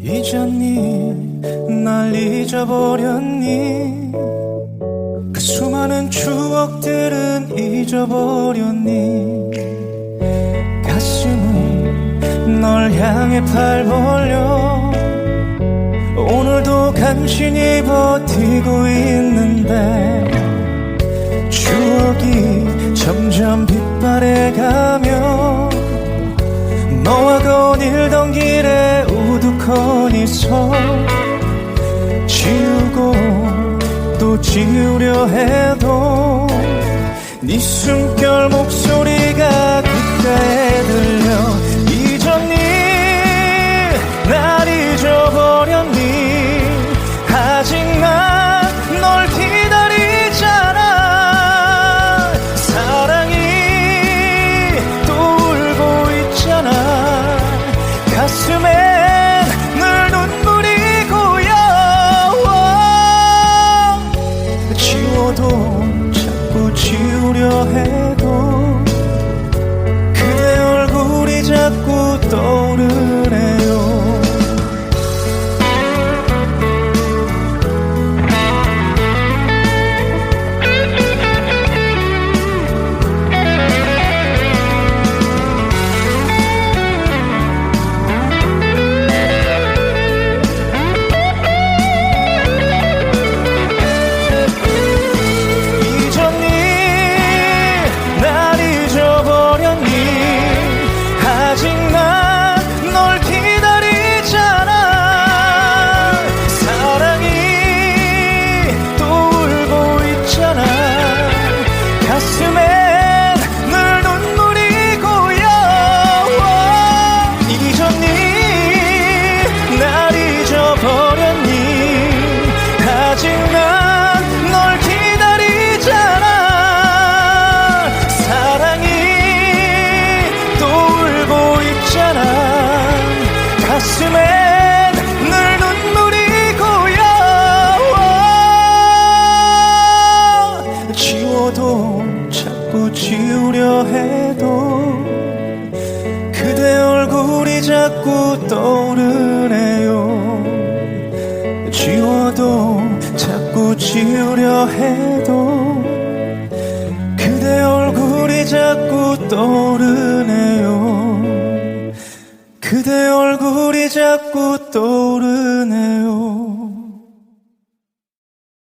잊었니? 날 잊어버렸니? 그 수많은 추억들은 잊어버렸니? 가슴은 널 향해 팔 벌려 오늘도 간신히 버티고 있는데 지우려 해도 네 숨결 목소리가 떠오르네요. 잊었니 날 잊어버렸니 아직 지우려 해도 그대 얼굴이 자꾸 떠오르네요. 지워도 자꾸 지우려 해도 그대 얼굴이 자꾸 떠오르네요. 그대 얼굴이 자꾸 떠